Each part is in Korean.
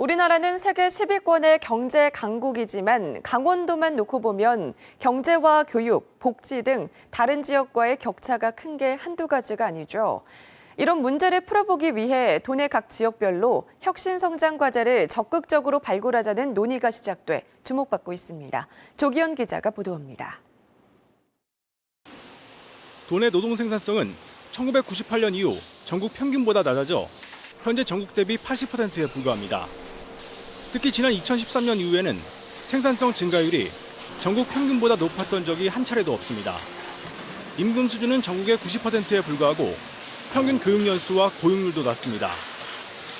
우리나라는 세계 10위권의 경제 강국이지만 강원도만 놓고 보면 경제와 교육, 복지 등 다른 지역과의 격차가 큰 게 한두 가지가 아니죠. 이런 문제를 풀어보기 위해 도내 각 지역별로 혁신 성장 과제를 적극적으로 발굴하자는 논의가 시작돼 주목받고 있습니다. 조기현 기자가 보도합니다. 도내 노동 생산성은 1998년 이후 전국 평균보다 낮아져 현재 전국 대비 80%에 불과합니다. 특히 지난 2013년 이후에는 생산성 증가율이 전국 평균보다 높았던 적이 한 차례도 없습니다. 임금 수준은 전국의 90%에 불과하고 평균 교육 연수와 고용률도 낮습니다.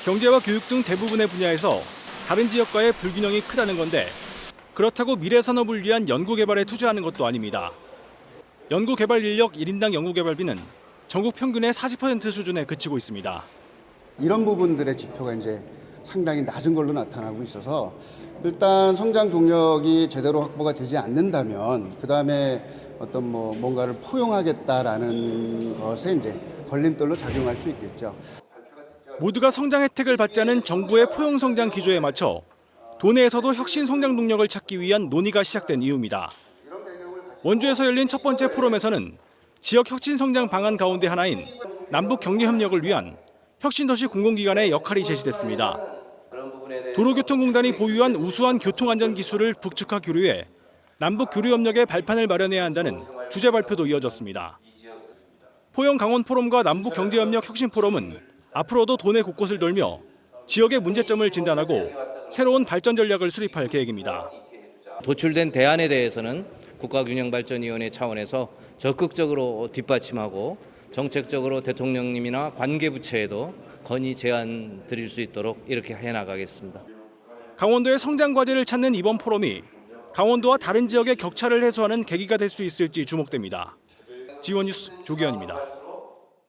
경제와 교육 등 대부분의 분야에서 다른 지역과의 불균형이 크다는 건데 그렇다고 미래 산업을 위한 연구 개발에 투자하는 것도 아닙니다. 연구 개발 인력 1인당 연구 개발비는 전국 평균의 40% 수준에 그치고 있습니다. 이런 부분들의 지표가 이제 상당히 낮은 걸로 나타나고 있어서 일단 성장 동력이 제대로 확보가 되지 않는다면 그 다음에 어떤 뭐 뭔가를 포용하겠다라는 것에 이제 걸림돌로 작용할 수 있겠죠. 모두가 성장 혜택을 받자는 정부의 포용 성장 기조에 맞춰 도내에서도 혁신 성장 동력을 찾기 위한 논의가 시작된 이유입니다. 원주에서 열린 첫 번째 포럼에서는 지역 혁신 성장 방안 가운데 하나인 남북 경제 협력을 위한 혁신도시 공공기관의 역할이 제시됐습니다. 도로교통공단이 보유한 우수한 교통안전 기술을 북측과 교류해 남북 교류 협력의 발판을 마련해야 한다는 주제 발표도 이어졌습니다. 포영 강원 포럼과 남북 경제협력 혁신 포럼은 앞으로도 도내 곳곳을 돌며 지역의 문제점을 진단하고 새로운 발전 전략을 수립할 계획입니다. 도출된 대안에 대해서는 국가균형발전위원회 차원에서 적극적으로 뒷받침하고 정책적으로 대통령님이나 관계부처에도 건의 제안 드릴 수 있도록 이렇게 해 나가겠습니다. 강원도의 성장 과제를 찾는 이번 포럼이 강원도와 다른 지역의 격차를 해소하는 계기가 될 수 있을지 주목됩니다. 지원 뉴스 조기현입니다.